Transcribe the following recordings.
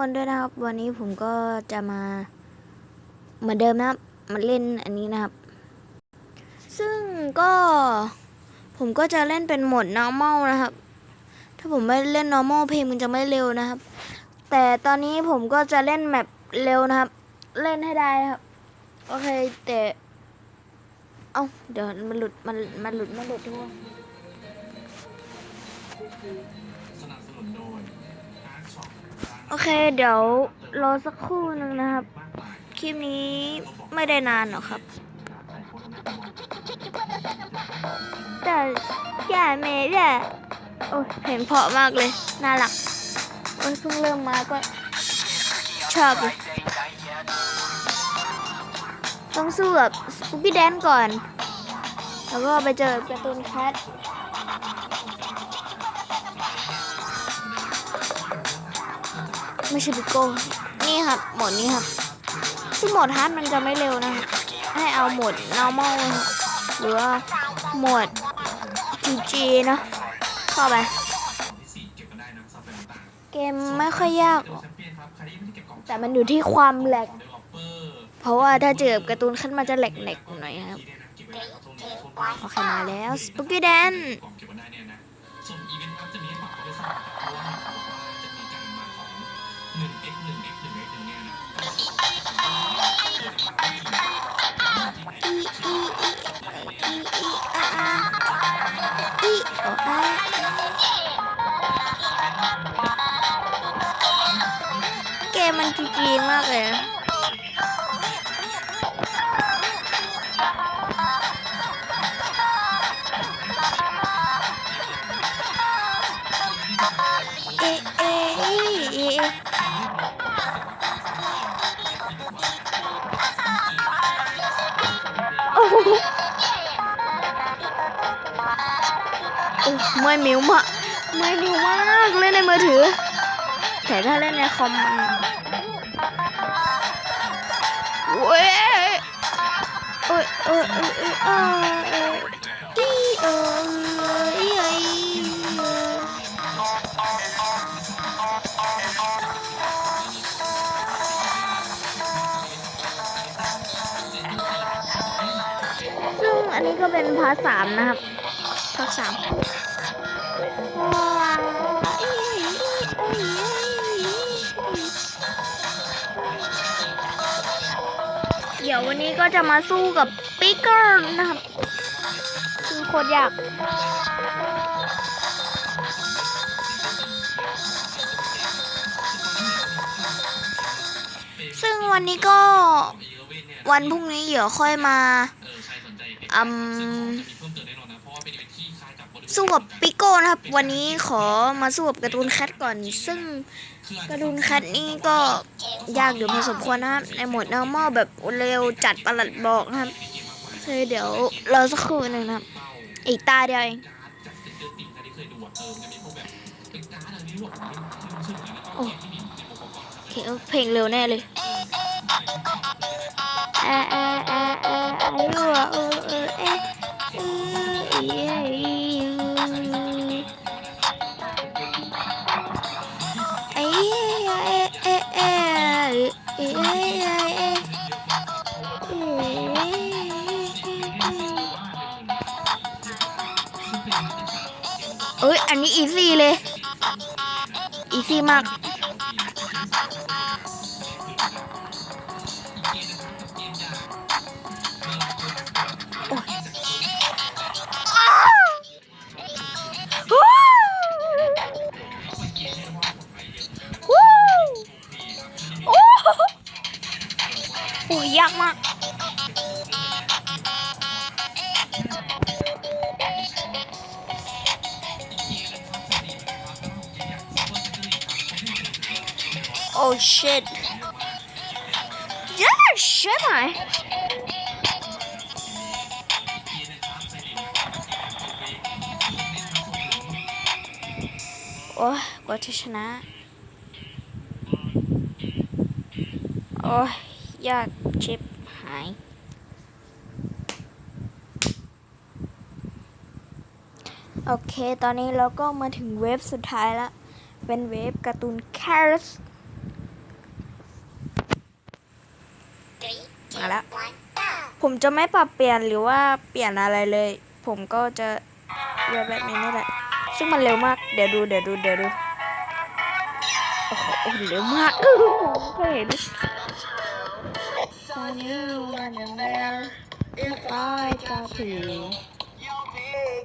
คนด้วยนะครับ วันนี้ผมก็จะมาเหมือนเดิมนะครับมาเล่นอันนี้นะครับ ซึ่งก็ผมก็จะเล่นเป็นโหมด normal นะครับ ถ้าผมไม่เล่น normal เพลงมันจะไม่เร็วนะครับ แต่ตอนนี้ผมก็จะเล่นแมปเร็วนะครับ เล่นให้ได้ครับ โอเคแต่เอ้าเดี๋ยวมันหลุดมันมันหลุดมันหลุดทุกคน เคเดี๋ยวรอสักครู่หนึ่งนะครับ คลิปนี้ไม่ได้นานหรอกครับ แต่อย่าเมย์อย่าโอ้ยเพลงเพราะมากเลย น่ารักโอ้ยเพิ่งเริ่มมาก็ชอบเลย ต้องสู้กับสปูปี้แดนก่อน แล้วก็ไปเจอการ์ตูนแคท ไม่ใช่บิโก้ นี่ครับ โหมดนี้ครับ ซึ่งโหมดฮาร์ดมันจะไม่เร็วนะครับ ให้เอาโหมด normal นะครับหรือว่าโหมด GG เนอะเข้าไปที่สี่เก็บกันะซับเป็นต่างเกมไม่ค่อยยาก แต่มันอยู่ที่ความแหลก เพราะว่าถ้าเจอกับการ์ตูนขึ้นมาจะแหลกๆหน่อยครับ โอเคมาแล้วสปูกี้แดนกล่อง เกมมันจีจีมากเลย เอะเอะเอะเอะโอ้โหโอ้ไม่อยมิวมากไม่อยมิวมากเล่นในมือถือ แต่ถ้าเล่นในคอมมันเว้ยเอ้ยเอ้ยเอ้ยเอ้ยเอ้ยเอ้ยอีเอ้ยเอ้ยซึ่งอันนี้ก็เป็นพาร์ทสามนะครับพาร์ทสาม เดี๋ยววันนี้ก็จะมาสู้กับปิกเกอร์นะครับซึ่งโคตรยากซึ่งวันนี้ก็วันพรุ่งนี้เดี๋ยวค่อยมา อืมสู้กับปิโก้นะครับ วันนี้ขอมาสู้กับการ์ตูนแคทก่อน ซึ่งการ์ตูนแคทนี่ก็ยากอยู่พอสมควรนะครับ ในโหมดนอร์มอลแบบเร็วจัดประหลัดบอกนะครับคือเดี๋ยวรอสักครู่หนึ่งนะคอีกตาเดียวเองโอเคเพลงเร็วแน่เลยเออเออเออเออเออ เอะเอ้ย อันนี้อีซี่เลย อีซี่มาก โอ้ shit yeah shit ไหมโอ้ยกว่าจะชนะ โอ้ยยากชิบหาย โอเค ตอนนี้เราก็มาถึงเวฟสุดท้ายแล้ว เป็นเวฟการ์ตูนแครส แล้ว ผมจะไม่ปรับเปลี่ยนหรือว่าเปลี่ยนอะไรเลย ผมก็จะแบบแบบนี้นี่แหละ ซึ่งมันเร็วมาก เดี๋ยวดู เดี๋ยวดู เดี๋ยวดู โอ้โหเร็วมากผมเคยเห็นตอนนี้มันยังไงตายตาผี You're big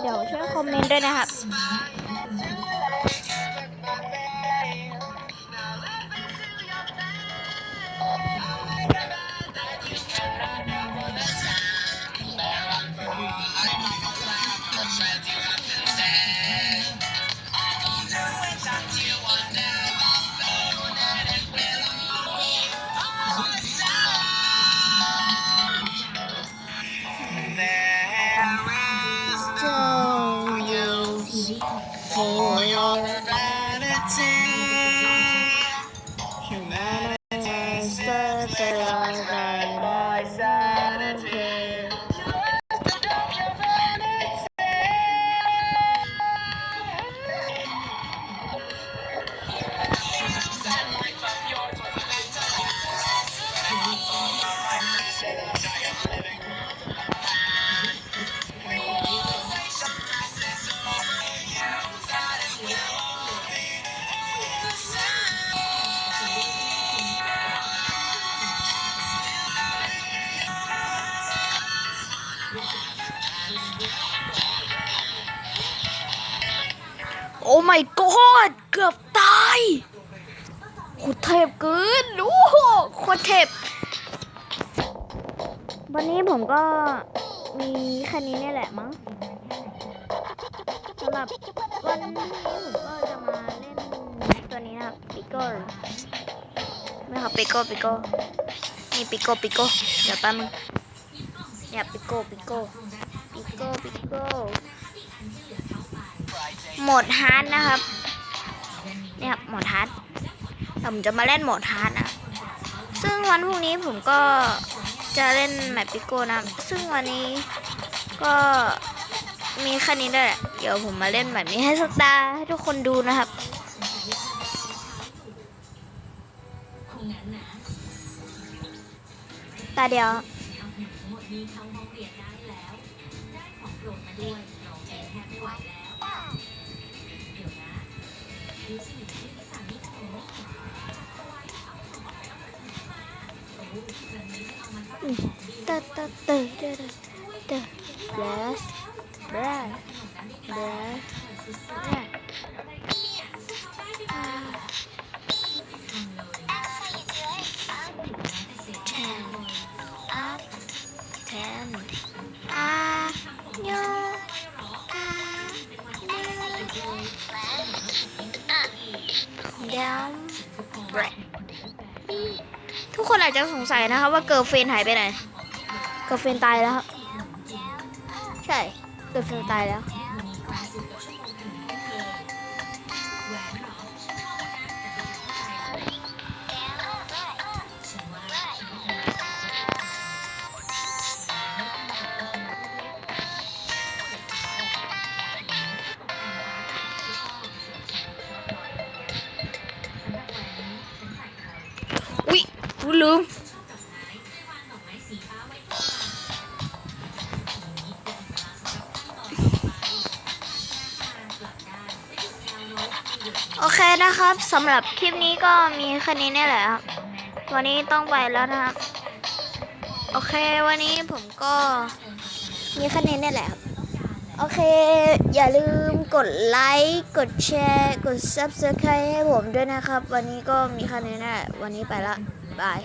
เดี๋ยวช่วยคอมเมนต์ด้วยนะครับ see. โอ้ my god เกือบตายโคตรเทพเกินโอ้โหโคตรเทพ วันนี้ผมก็มีแค่นี้เนี่ยแหละมั้งสำหรับวันนี้ผมก็จะมาเล่นตัวนี้นะครับปิโก้นะครับปิโก้ปิโก้นี่ปิโก้ปิโก้เดี๋ยวแป๊บนึงเนี่ยปิโก้ปิโก้ปิโก้ปิโก้ โหมดฮาร์ดนะครับเนี่ยครับโหมดฮาร์ดแต่ผมจะมาเล่นโหมดฮาร์ดนะซึ่งวันพรุ่งนี้ผมก็จะเล่นแมปปิโก้นะซึ่งวันนี้ก็มีแค่นี้ด้วยแหละเดี๋ยวผมมาเล่นแบบนี้ให้สักตาให้ทุกคนดูนะครับตาเดียว ตะตะ อาจจะสงสัยนะคะว่าเกิร์ลเฟนหายไปไหน เกิร์ลเฟนตายแล้วครับ ใช่ เกิร์ลเฟนตายแล้ว ลืมโอเคนะครับสำหรับคลิปนี้ก็มีแค่นี้เนี่ยแหละครับ วันนี้ต้องไปแล้วนะครับ โอเควันนี้ผมก็มีแค่นี้เนี่ยแหละครับ โอเค อย่าลืมกดไลค์กดแชร์ กด subscribe ให้ผมด้วยนะครับ วันนี้ก็มีแค่นี้แหละวันนี้ไปละ บาย